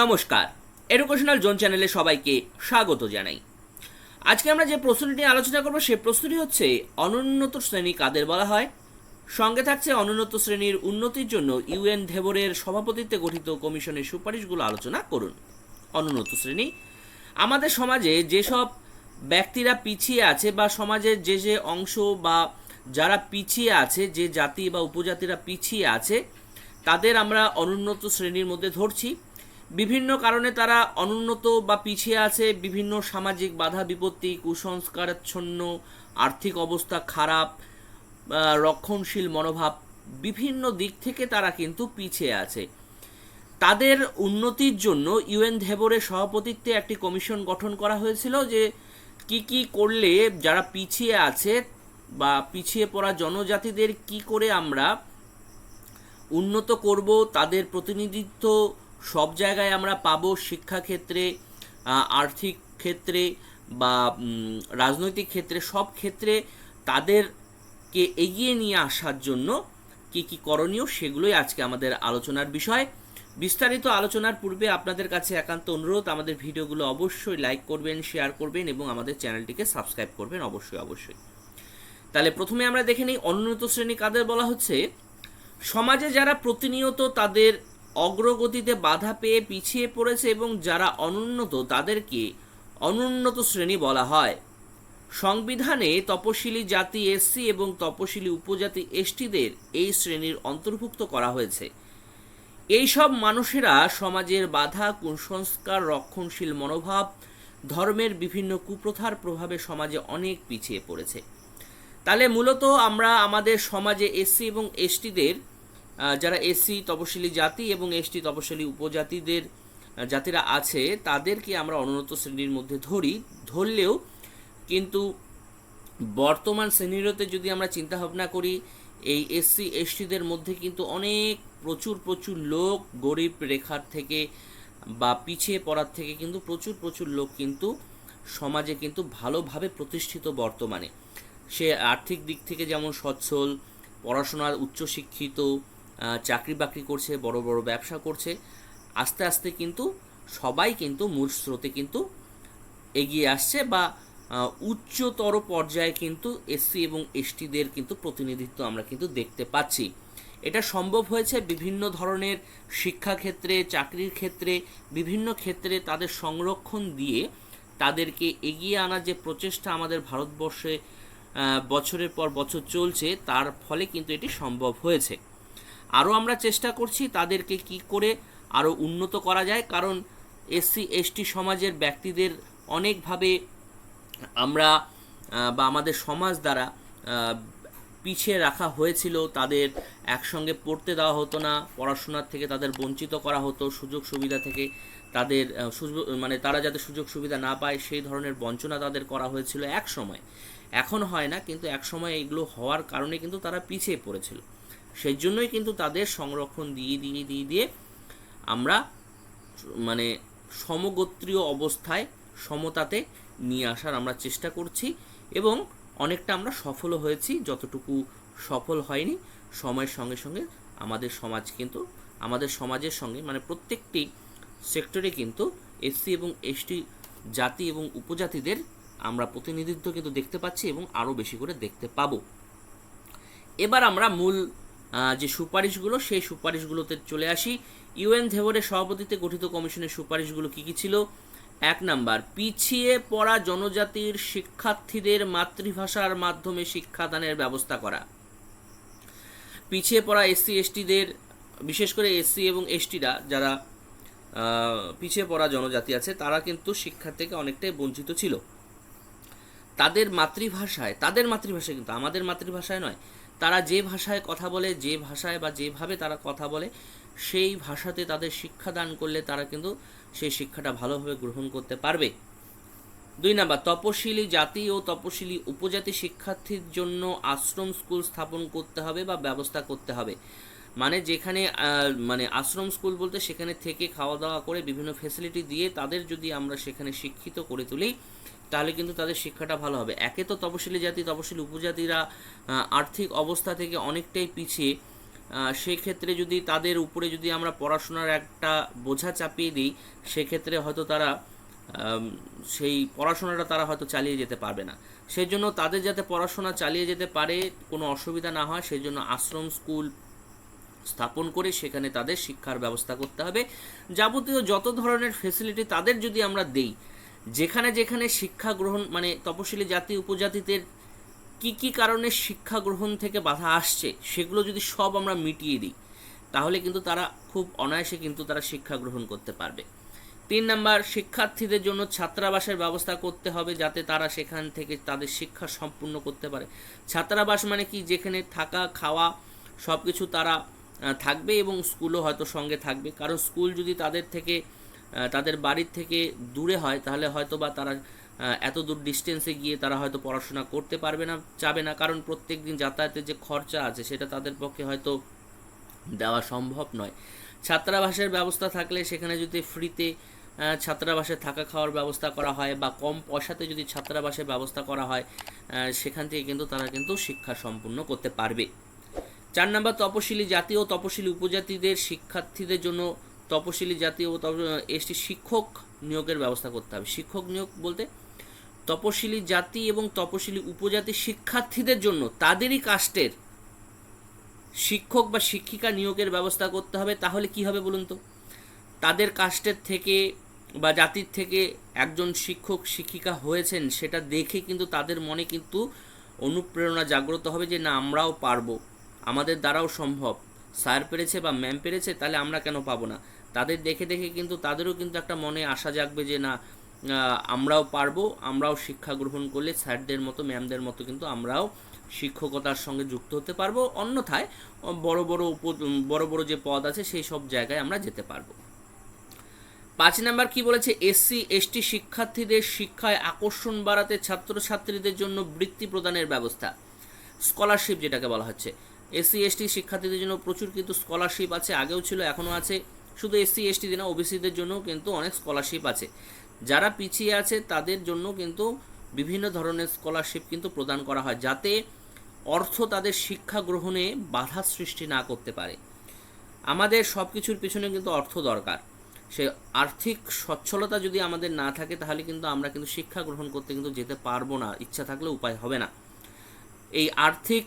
নমস্কার। Educational zone চ্যানেলে সবাইকে স্বাগত জানাই। আজকে আমরা যে প্রশ্নটি নিয়ে আলোচনা করব, সে প্রশ্নটি হচ্ছে, অনুন্নত শ্রেণি কাদের বলা হয়? সঙ্গে থাকছে অনুন্নত শ্রেণির উন্নতির জন্য ইউএন ধেবরের সভাপতিত্বে গঠিত কমিশনের সুপারিশগুলো আলোচনা করুন। অনুন্নত শ্রেণি, আমাদের সমাজে যেসব ব্যক্তিরা পিছিয়ে আছে বা সমাজের যে যে অংশ বা যারা পিছিয়ে আছে, যে জাতি বা উপজাতিরা পিছিয়ে আছে, তাদের আমরা অনুন্নত শ্রেণির মধ্যে ধরছি। বিভিন্ন কারণে তারা অনুন্নত বা পিছিয়ে আছে, বিভিন্ন সামাজিক বাধা, বিপত্তি, কুসংস্কারাচ্ছন্ন, আর্থিক অবস্থা খারাপ রক্ষণশীল মনোভাব, বিভিন্ন দিক থেকে তারা কিন্তু পিছিয়ে আছে। তাদের উন্নতির জন্য ইউএন ধেবরের সভাপতিত্বে একটি কমিশন গঠন করা হয়েছিল যে কি কি করলে যারা পিছিয়ে আছে বা পিছিয়ে পড়া জনজাতিদের কি করে আমরা উন্নত করব, তাদের প্রতিনিধিত্ব সব জায়গায় আমরা পাবো শিক্ষাক্ষেত্রে আর্থিক ক্ষেত্রে বা রাজনৈতিক ক্ষেত্রে, সব ক্ষেত্রে তাদেরকে এগিয়ে নিয়ে আসার জন্য কি কি করণীয় সেগুলোই আজকে আমাদের আলোচনার বিষয়। বিস্তারিত আলোচনার পূর্বে আপনাদের কাছে একান্ত অনুরোধ, আমাদের ভিডিওগুলো অবশ্যই লাইক করবেন, শেয়ার করবেন এবং আমাদের চ্যানেলটিকে সাবস্ক্রাইব করবেন অবশ্যই অবশ্যই। তাহলে প্রথমে আমরা দেখে নিই, অনুন্নত শ্রেণি কাদের বলা হচ্ছে? সমাজে যারা প্রতিনিয়ত তাদের অগ্রগতিতে বাধা পেয়ে পিছিয়ে পড়েছে এবং যারা অনুন্নত তাদেরকে অনুন্নত শ্রেণি বলা হয়। সংবিধানে তপশিলি জাতি এসসি এবং তপশিলি উপজাতি এসটিদের এই শ্রেণির অন্তর্ভুক্ত করা হয়েছে। এই সব মানুষেরা সমাজের বাধা, কুসংস্কার, রক্ষণশীল মনোভাব, ধর্মের বিভিন্ন কুপ্রথার প্রভাবে সমাজে অনেক পিছিয়ে পড়েছে। তাহলে মূলত আমরা আমাদের সমাজে এসসি এবং এসটিদের যারা এসসি তপশিলি জাতি এবং এসটি তপশিলি উপজাতিদের জাতিরা আছে, তাদেরকে আমরা অনুন্নত শ্রেণির মধ্যে ধরি। ধরলেও কিন্তু বর্তমান শ্রেণীরতে যদি আমরা চিন্তা ভাবনা করি, এই এসসি, এসটিদের মধ্যে কিন্তু অনেক প্রচুর প্রচুর লোক গরিব রেখার থেকে বা পিছিয়ে পড়ার থেকে কিন্তু প্রচুর প্রচুর লোক কিন্তু সমাজে কিন্তু ভালোভাবে প্রতিষ্ঠিত বর্তমানে। সে আর্থিক দিক থেকে যেমন সচ্ছল, পড়াশোনার উচ্চশিক্ষিত চাকরি বাকরি করছে, বড় বড় ব্যবসা করছে, আস্তে আস্তে কিন্তু সবাই কিন্তু মূল স্রোতে কিন্তু এগিয়ে আসছে বা উচ্চতর পর্যায়ে কিন্তু এসসি এবং এসটিদের কিন্তু প্রতিনিধিত্ব আমরা কিন্তু দেখতে পাচ্ছি। এটা সম্ভব হয়েছে বিভিন্ন ধরনের শিক্ষাক্ষেত্রে, চাকরির ক্ষেত্রে, বিভিন্ন ক্ষেত্রে তাদের সংরক্ষণ দিয়ে তাদেরকে এগিয়ে আনার যে প্রচেষ্টা আমাদের ভারতবর্ষে বছরের পর বছর চলছে, তার ফলে কিন্তু এটি সম্ভব হয়েছে। আরও আমরা চেষ্টা করছি তাদেরকে কি করে আরও উন্নত করা যায়, কারণ এসসি এসটি সমাজের ব্যক্তিদের অনেকভাবে, আমরা বা আমাদের সমাজ দ্বারা পিছিয়ে রাখা হয়েছিল, তাদের একসঙ্গে পড়তে দেওয়া হতো না, পড়াশোনার থেকে তাদের বঞ্চিত করা হতো, সুযোগ সুবিধা থেকে তাদের সুযোগ মানে তারা যাতে সুযোগ সুবিধা না পায়, সেই ধরনের বঞ্চনা তাদের করা হয়েছিল এক সময় এখন হয় না, কিন্তু এক সময় এগুলো হওয়ার কারণে কিন্তু তারা পিছিয়ে পড়েছিল। সেই জন্যই কিন্তু তাদের সংরক্ষণ দিয়ে দিয়ে দিয়ে দিয়ে আমরা মানে সমগোত্রীয় অবস্থায় সমতাতে নিয়ে আসার আমরা চেষ্টা করছি এবং অনেকটা আমরা সফলও হয়েছি, যতটুকু সফল হয়নি, সময়ের সঙ্গে সঙ্গে আমাদের সমাজ কিন্তু, আমাদের সমাজের সঙ্গে মানে প্রত্যেকটি সেক্টরে কিন্তু এসসি এবং এসটি জাতি এবং উপজাতিদের আমরা প্রতিনিধিত্ব কিন্তু দেখতে পাচ্ছি এবং আরও বেশি করে দেখতে পাবো। এবার আমরা মূল যে সুপারিশগুলো, সেই সুপারিশগুলোতে চলে আসি। ইউএন ধেবরের সভাপতিতে গঠিত কমিশনের সুপারিশগুলো কি কি ছিল? এক নাম্বার, পিছিয়ে পড়া জনজাতির শিক্ষার্থীদের মাতৃভাষার মাধ্যমে শিক্ষাদানের ব্যবস্থা করা। পিছিয়ে পড়া এসসি, এসটিদের, বিশেষ করে এসসি এবং এসটিরা যারা পিছিয়ে পড়া জনজাতি আছে, তারা কিন্তু শিক্ষার থেকে অনেকটাই বঞ্চিত ছিল। তাদের মাতৃভাষায় তাদের মাতৃভাষায় কিন্তু, আমাদের মাতৃভাষায় নয় তারা যে ভাষায় কথা বলে, যে ভাষায় বা যেভাবে তারা কথা বলে, সেই ভাষাতে তাদের শিক্ষা দান করলে তারা কিন্তু সেই শিক্ষাটা ভালোভাবে গ্রহণ করতে পারবে। দুই নাম্বার, তপশিলি জাতি ও তপশিলি উপজাতি শিক্ষার্থীর জন্য আশ্রম স্কুল স্থাপন করতে হবে বা ব্যবস্থা করতে হবে। মানে যেখানে মানে আশ্রম স্কুল বলতে সেখানে থেকে খাওয়া দাওয়া করে বিভিন্ন ফেসিলিটি দিয়ে তাদের যদি আমরা সেখানে শিক্ষিত করে তুলি তাহলে কিন্তু তাদের শিক্ষাটা ভালো হবে। একে তো তপশিলি জাতি, তপশিলি উপজাতিরা আর্থিক অবস্থা থেকে অনেকটাই পিছিয়ে সেক্ষেত্রে যদি তাদের উপরে যদি আমরা পড়াশোনার একটা বোঝা চাপিয়ে দিই, সেক্ষেত্রে হয়তো তারা সেই পড়াশোনাটা তারা হয়তো চালিয়ে যেতে পারবে না। সেই জন্য তাদের যাতে পড়াশোনা চালিয়ে যেতে পারে, কোনো অসুবিধা না হয় সেই জন্য আশ্রম স্কুল স্থাপন করে সেখানে তাদের শিক্ষার ব্যবস্থা করতে হবে। যাবতীয় যত ধরনের ফেসিলিটি তাদের যদি আমরা দেই যেখানে যেখানে শিক্ষা গ্রহণ মানে তপশিলি জাতি, উপজাতিদের কি কি কারণে শিক্ষা গ্রহণ থেকে বাধা আসছে, সেগুলো যদি সব আমরা মিটিয়ে দিই, তাহলে কিন্তু তারা খুব অনায়াসে কিন্তু তারা শিক্ষা গ্রহণ করতে পারবে। তিন নাম্বার, শিক্ষার্থীদের জন্য ছাত্রাবাসের ব্যবস্থা করতে হবে যাতে তারা সেখান থেকে তাদের শিক্ষা সম্পূর্ণ করতে পারে। ছাত্রাবাস মানে কি? যেখানে থাকা, খাওয়া সব কিছু তারা থাকবে এবং স্কুলও হয়তো সঙ্গে থাকবে। কারণ স্কুল যদি তাদের থেকে তাদের বাড়ির থেকে দূরে হয়, তাহলে হয়তো বা তারা এত দূর ডিস্টেন্সে গিয়ে তারা হয়তো পড়াশোনা করতে পারবে না, চাবে না। কারণ প্রত্যেক দিন যাতায়াতের যে খরচা আছে, সেটা তাদের পক্ষে হয়তো দেওয়া সম্ভব নয়। ছাত্রাবাসের ব্যবস্থা থাকলে সেখানে যদি ফ্রিতে ছাত্রাবাসে থাকা খাওয়ার ব্যবস্থা করা হয় বা কম পয়সাতে যদি ছাত্রাবাসের ব্যবস্থা করা হয় সেখান থেকে কিন্তু তারা কিন্তু শিক্ষা সম্পূর্ণ করতে পারবে। চার নম্বর তপশিলি জাতি ও তপশিলি উপজাতিদের শিক্ষার্থীদের জন্য তপশিলি জাতি ও এসটি শিক্ষক নিয়োগের ব্যবস্থা করতে হবে। শিক্ষক নিয়োগ বলতে তপশিলি জাতি এবং তপশিলি উপজাতি শিক্ষার্থীদের জন্য তাদেরই কাস্টের শিক্ষক বা শিক্ষিকা নিয়োগের ব্যবস্থা করতে হবে। তাহলে কি হবে বলুন তো? তাদের কাস্টের থেকে বা জাতির থেকে একজন শিক্ষক, শিক্ষিকা হয়েছেন সেটা দেখে কিন্তু তাদের মনে কিন্তু অনুপ্রেরণা জাগ্রত হবে যে না, আমরাও পারব। আমাদের দ্বারাও সম্ভব। স্যার পেরেছে বা ম্যাম পেরেছে, তাহলে আমরা কেন পাবো না? তাদের দেখে দেখে কিন্তু তাদেরও কিন্তু একটা মনে আশা জাগবে যে না আমরাও পারব, আমরাও শিক্ষা গ্রহণ করলে স্যারদের মতো, ম্যামদের মতো কিন্তু আমরাও শিক্ষকতার সঙ্গে যুক্ত হতে পারব। অন্যথায় বড় বড় উপ বড় বড় যে পদ আছে সেই সব জায়গায় আমরা যেতে পারব। পাঁচ নাম্বার কি বলেছে? এসসি, এসটি শিক্ষার্থীদের শিক্ষায় আকর্ষণ বাড়াতে ছাত্রছাত্রীদের জন্য বৃত্তি প্রদানের ব্যবস্থা। স্কলারশিপ যেটাকে বলা হচ্ছে। এসসি, এসটি শিক্ষার্থীদের জন্য প্রচুর কিন্তু স্কলারশিপ আছে, আগেও ছিল, এখনও আছে। শুধু এসসি এসটি না ওবিসিদের জন্য কিন্তু অনেক স্কলারশিপ আছে। যারা পিছিয়ে আছে, তাদের জন্য কিন্তু বিভিন্ন ধরনের স্কলারশিপ কিন্তু প্রদান করা হয়, যাতে অর্থ তাদের শিক্ষা গ্রহণে বাধা সৃষ্টি না করতে পারে। আমাদের সব কিছুর পিছনে কিন্তু অর্থ দরকার। সে আর্থিক সচ্ছলতা যদি আমাদের না থাকে, তাহলে কিন্তু আমরা কিন্তু শিক্ষা গ্রহণ করতে কিন্তু যেতে পারব না। ইচ্ছা থাকলে উপায় হবে না। এই আর্থিক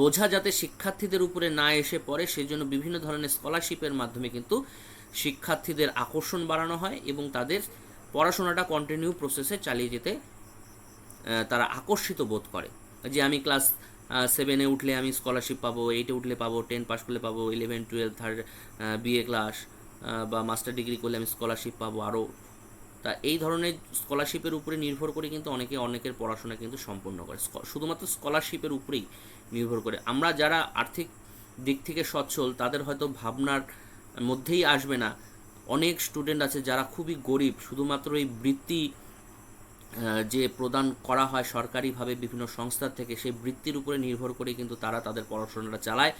বোঝা যাতে শিক্ষার্থীদের উপরে না এসে পড়ে, সেজন্য বিভিন্ন ধরনের স্কলারশিপের মাধ্যমে কিন্তু শিক্ষার্থীদের আকর্ষণ বাড়ানো হয় এবং তাদের পড়াশোনাটা কন্টিনিউ প্রসেসে চালিয়ে যেতে তারা আকর্ষিত বোধ করে। যে আমি ক্লাস সেভেনে উঠলে আমি স্কলারশিপ পাবো এইটে উঠলে পাবো টেন পাস করলে পাবো eleven twelve third BA class বা মাস্টার ডিগ্রি করলে আমি স্কলারশিপ পাবো আরও তা এই ধরনের স্কলারশিপের উপরে নির্ভর করে কিন্তু অনেকে অনেকের পড়াশোনা কিন্তু সম্পূর্ণ করে। শুধুমাত্র স্কলারশিপের উপরেই নির্ভর করে। আমরা যারা আর্থিক দিক থেকে সচ্ছল, তাদের হয়তো ভাবনার মধ্যেই আসবে না। অনেক স্টুডেন্ট আছে যারা খুবই গরিব, শুধুমাত্র এই বৃত্তি যে প্রদান করা হয় সরকারিভাবে বিভিন্ন সংস্থার থেকে, সেই বৃত্তির উপরে নির্ভর করে কিন্তু তারা তাদের পড়াশোনাটা চালায়।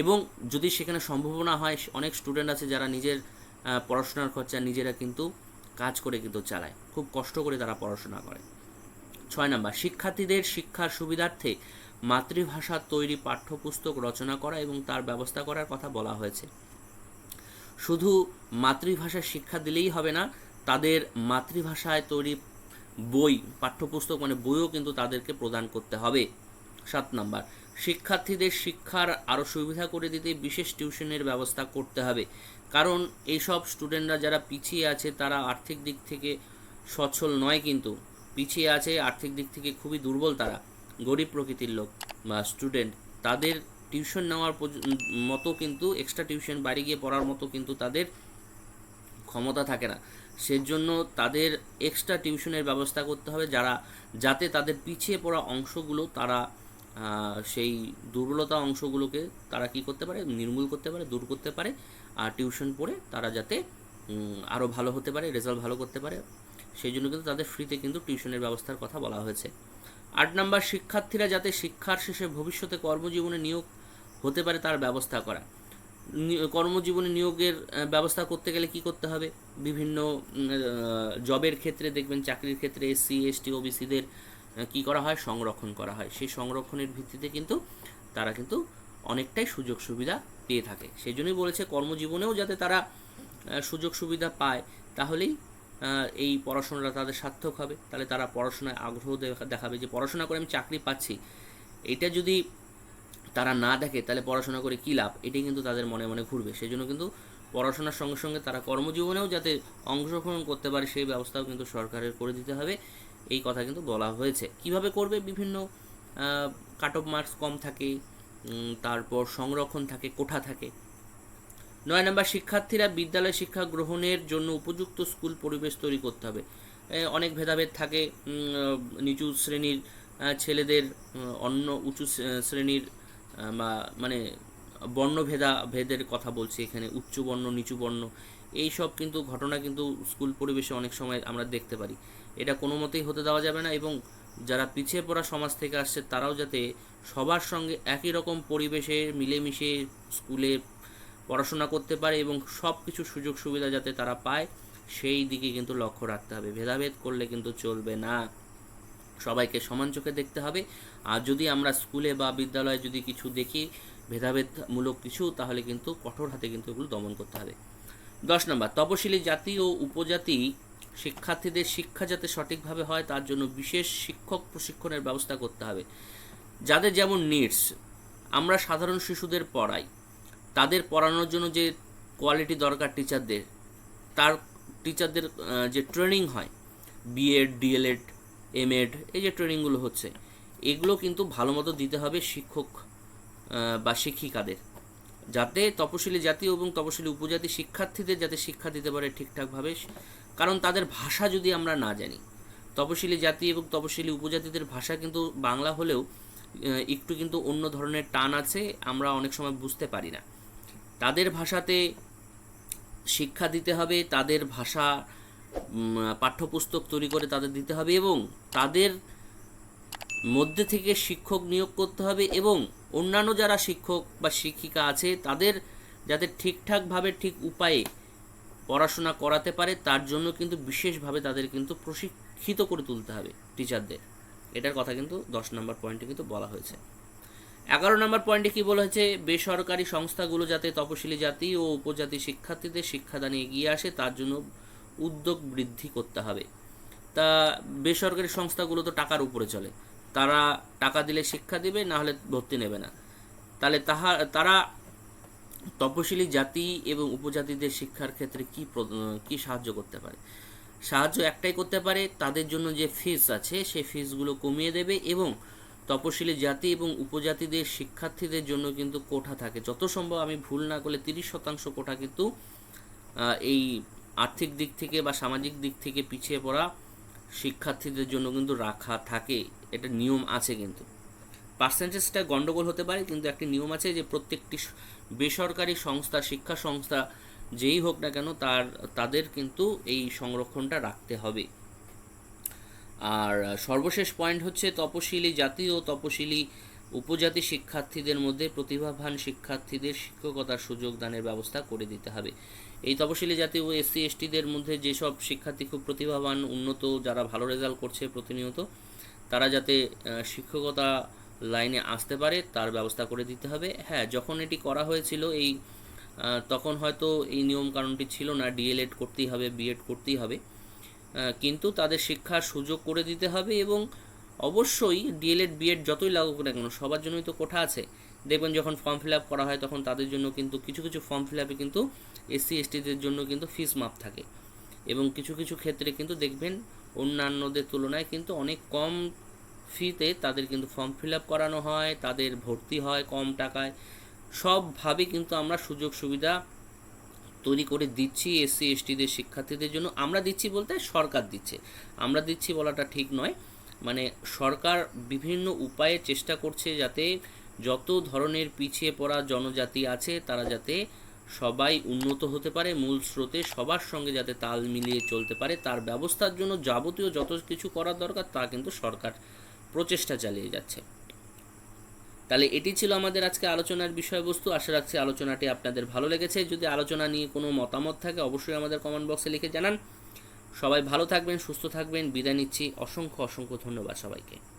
এবং যদি সেখানে সম্ভাবনা হয়, অনেক স্টুডেন্ট আছে যারা নিজের পড়াশোনার খরচা নিজেরা কিন্তু কাজ করে কিন্তু চালায়। খুব কষ্ট করে তারা পড়াশোনা করে। ছয় নাম্বার, শিক্ষার্থীদের শিক্ষার সুবিধার্থে মাতৃভাষা তৈরি পাঠ্যপুস্তক রচনা করা এবং তার ব্যবস্থা করার কথা বলা হয়েছে। শুধু মাতৃভাষার শিক্ষা দিলেই হবে না, তাদের মাতৃভাষায় তৈরি বই, পাঠ্যপুস্তক মানে বইও কিন্তু তাদেরকে প্রদান করতে হবে। সাত নাম্বার, শিক্ষার্থীদের শিক্ষার আরও সুবিধা করে দিতে বিশেষ টিউশনের ব্যবস্থা করতে হবে। কারণ এইসব স্টুডেন্টরা যারা পিছিয়ে আছে, তারা আর্থিক দিক থেকে সচ্ছল নয় কিন্তু। পিছিয়ে আছে, আর্থিক দিক থেকে খুবই দুর্বল তারা। গরিব প্রকৃতির লোক বা স্টুডেন্ট তাদের টিউশন নেওয়ার মতো কিন্তু এক্সট্রা টিউশন বাড়ি গিয়ে পড়ার মতো কিন্তু তাদের ক্ষমতা থাকে না। সেজন্য তাদের এক্সট্রা টিউশনের ব্যবস্থা করতে হবে যারা, যাতে তাদের পিছিয়ে পড়া অংশগুলো তারা সেই দুর্বলতা অংশগুলোকে তারা কি করতে পারে, নির্মূল করতে পারে, দূর করতে পারে আর টিউশন পড়ে তারা যাতে আরও ভালো হতে পারে রেজাল্ট ভালো করতে পারে। সেই জন্য কিন্তু তাদের ফ্রিতে কিন্তু টিউশনের ব্যবস্থার কথা বলা হয়েছে। আট নম্বর, শিক্ষার্থীরা যাতে শিক্ষার শেষে ভবিষ্যতে কর্মজীবনে নিয়োগ হতে পারে তার ব্যবস্থা করা। কর্মজীবনে নিয়োগের ব্যবস্থা করতে গেলে কি করতে হবে? বিভিন্ন জবের ক্ষেত্রে দেখবেন চাকরির ক্ষেত্রে এসসি এসটি ওবিসিদের কি করা হয়? সংরক্ষণ করা হয়। সেই সংরক্ষণের ভিত্তিতে কিন্তু তারা কিন্তু অনেকটাই সুযোগ সুবিধা পেয়ে থাকে। সেই জন্যই বলেছে কর্মজীবনেও যাতে তারা সুযোগ সুবিধা পায়, তাহলেই এই পড়াশোনাটা তাদের সার্থক হবে। তাহলে তারা পড়াশোনায় আগ্রহ দেখা- দেখাবে যে পড়াশোনা করে আমি চাকরি পাচ্ছি। এটা যদি তারা না দেখে, তাহলে পড়াশোনা করে কী লাভ? এটাই কিন্তু তাদের মনে মনে ঘুরবে। সেই জন্য কিন্তু পড়াশোনার সঙ্গে সঙ্গে তারা কর্মজীবনেও যাতে অংশগ্রহণ করতে পারে, সেই ব্যবস্থাও কিন্তু সরকারের করে দিতে হবে। এই কথা কিন্তু বলা হয়েছে। কীভাবে করবে? বিভিন্ন কাট অফ মার্কস কম থাকে তারপর সংরক্ষণ থাকে, কোঠা থাকে। নয় নম্বর, শিক্ষার্থীরা বিদ্যালয় শিক্ষা গ্রহণের জন্য উপযুক্ত স্কুল পরিবেশ তৈরি করতে হবে। অনেক ভেদাভেদ থাকে। নিচু শ্রেণির ছেলেদের অন্য উঁচু শ্রেণির বা মানে বর্ণভেদা ভেদের কথা বলছি এখানে, উচ্চ বর্ণ, নিচু বর্ণ, এই সব কিন্তু ঘটনা কিন্তু স্কুল পরিবেশে অনেক সময় আমরা দেখতে পারি। এটা কোনো মতেই হতে দেওয়া যাবে না এবং যারা পিছিয়ে পড়া সমাজ থেকে আসছে তারাও যাতে সবার সঙ্গে একই রকম পরিবেশে মিলেমিশে স্কুলে পড়াশোনা করতে পারে এবং সব কিছু সুযোগ সুবিধা যাতে তারা পায়, সেই দিকে কিন্তু লক্ষ্য রাখতে হবে। ভেদাভেদ করলে কিন্তু চলবে না। সবাইকে সমান চোখে দেখতে হবে। আর যদি আমরা স্কুলে বা বিদ্যালয়ে যদি কিছু দেখি, ভেদাভেদমূলক কিছু, তাহলে কিন্তু কঠোর হাতে কিন্তু এগুলো দমন করতে হবে। দশ নম্বর, তপশিলি জাতি ও উপজাতি শিক্ষার্থীদের শিক্ষা যাতে সঠিকভাবে হয়, তার জন্য বিশেষ শিক্ষক প্রশিক্ষণের ব্যবস্থা করতে হবে। যাদের যেমন নিডস আমরা সাধারণ শিশুদের পড়াই। তাদের পড়ানোর জন্য যে কোয়ালিটি দরকার টিচারদের তার টিচারদের যে ট্রেনিং হয় বিএড ডিএলএড এমএড এই যে ট্রেনিংগুলো হচ্ছে, এগুলো কিন্তু ভালো মতো দিতে হবে শিক্ষক বা শিক্ষিকাদের। যাতে তপশিলি জাতি এবং তপশিলি উপজাতি শিক্ষার্থীদের যাতে শিক্ষা দিতে পারে ঠিকঠাকভাবে, কারণ তাদের ভাষা যদি আমরা না জানি, তপশিলি জাতি এবং তপশিলি উপজাতিদের ভাষা কিন্তু বাংলা হলেও একটু কিন্তু অন্য ধরনের টান আছে, আমরা অনেক সময় বুঝতে পারি না। তাদের ভাষাতে শিক্ষা দিতে হবে, তাদের ভাষা পাঠ্যপুস্তক তৈরি করে তাদের দিতে হবে এবং তাদের মধ্যে থেকে শিক্ষক নিয়োগ করতে হবে এবং অন্যান্য যারা শিক্ষক বা শিক্ষিকা আছে, তাদের যাতে ঠিকঠাকভাবে ঠিক উপায়ে পড়াশোনা করাতে পারে, তার জন্য কিন্তু বিশেষভাবে তাদের কিন্তু প্রশিক্ষিত করে তুলতে হবে টিচারদের। এটার কথা কিন্তু দশ নম্বর পয়েন্টে কিন্তু বলা হয়েছে। এগারো নম্বর পয়েন্টে কি বলা হয়েছে? বেসরকারি সংস্থাগুলো যাতে তপশিলি জাতি ও উপজাতি শিক্ষার্থীদের শিক্ষাদানে এগিয়ে আসে, তার জন্য উদ্যোগ বৃদ্ধি করতে হবে। তা বেসরকারি সংস্থাগুলো তো টাকার উপরে চলে। তারা টাকা দিলে শিক্ষা দিবে, না হলে ভর্তি নেবে না। তাহলে তাহা, তারা তপশিলি জাতি এবং উপজাতিদের শিক্ষার ক্ষেত্রে কি কি সাহায্য করতে পারে? সাহায্য একটাই করতে পারে, তাদের জন্য যে ফিস আছে, সেই ফিসগুলো কমিয়ে দেবে এবং তপশিলি জাতি এবং উপজাতিদের শিক্ষার্থীদের জন্য কিন্তু কোঠা থাকে। যত সম্ভব আমি ভুল না করলে তিরিশ শতাংশ কোঠা কিন্তু এই আর্থিক দিক থেকে বা সামাজিক দিক থেকে পিছিয়ে পড়া শিক্ষার্থীদের জন্য কিন্তু রাখা থাকে। এটা নিয়ম আছে কিন্তু। পার্সেন্টেজটা গন্ডগোল হতে পারে, কিন্তু একটি নিয়ম আছে যে প্রত্যেকটি বেসরকারি সংস্থা, শিক্ষা সংস্থা যেই হোক না কেন তার, তাদের কিন্তু এই সংরক্ষণটা রাখতে হবে। আর সর্বশেষ পয়েন্ট হচ্ছে তপশিলি জাতি ও তপশিলি উপজাতি শিক্ষার্থীদের মধ্যে প্রতিভাবান শিক্ষার্থীদের শিক্ষকতার সুযোগ দানের ব্যবস্থা করে দিতে হবে। এই তপশিলি জাতি ও এসসি এসটিদের মধ্যে যেসব শিক্ষার্থী খুব প্রতিভাবান, উন্নত, যারা ভালো রেজাল্ট করছে প্রতিনিয়ত, তারা যাতে শিক্ষকতা লাইনে আসতে পারে, তার ব্যবস্থা করে দিতে হবে। হ্যাঁ যখন এটি করা হয়েছিল এই তখন হয়তো এই নিয়ম কারণটি ছিল না। ডিএলএড করতেই হবে, বিএড করতেই হবে। কিন্তু তাদের শিক্ষার সুযোগ করে দিতে হবে এবং অবশ্যই ডিএলএড বিএড যতই লাগুক না কেন, সবার জন্যই তো কোঠা আছে। দেখবেন যখন ফর্ম ফিল আপ করা হয়, তখন তাদের জন্য কিন্তু কিছু কিছু ফর্ম ফিল আপে কিন্তু এসসি এসটিদের জন্য কিন্তু ফিস মাপ থাকে। এবং কিছু কিছু ক্ষেত্রে কিন্তু দেখবেন অন্যান্যদের তুলনায় কিন্তু অনেক কম ফিতে তাদের কিন্তু ফর্ম ফিল আপ করানো হয়, তাদের ভর্তি হয় কম টাকায়। সবভাবে কিন্তু আমরা সুযোগ সুবিধা তৈরি করে দিচ্ছি এসসি এসটিদের শিক্ষার্থীদের জন্য। আমরা দিচ্ছি বলতে সরকার দিচ্ছে। আমরা দিচ্ছি বলাটা ঠিক নয়। মানে সরকার বিভিন্ন উপায়ে চেষ্টা করছে যাতে যত ধরনের পিছিয়ে পড়া জনজাতি আছে, তারা যাতে সবাই উন্নত হতে পারে, মূল স্রোতে সবার সঙ্গে যাতে তাল মিলিয়ে চলতে পারে, তার ব্যবস্থার জন্য যাবতীয় যত কিছু করার দরকার, তা কিন্তু সরকার প্রচেষ্টা চালিয়ে যাচ্ছে। তাহলে এটি ছিল আমাদের আজকে আলোচনার বিষয়বস্তু। আশা রাখছি আলোচনাটি আপনাদের ভালো লেগেছে। যদি আলোচনা নিয়ে কোনো মতামত থাকে, অবশ্যই আমাদের কমেন্ট বক্সে লিখে জানান। সবাই ভালো থাকবেন, সুস্থ থাকবেন। বিদায় নিচ্ছি। অসংখ্য অসংখ্য ধন্যবাদ সবাইকে।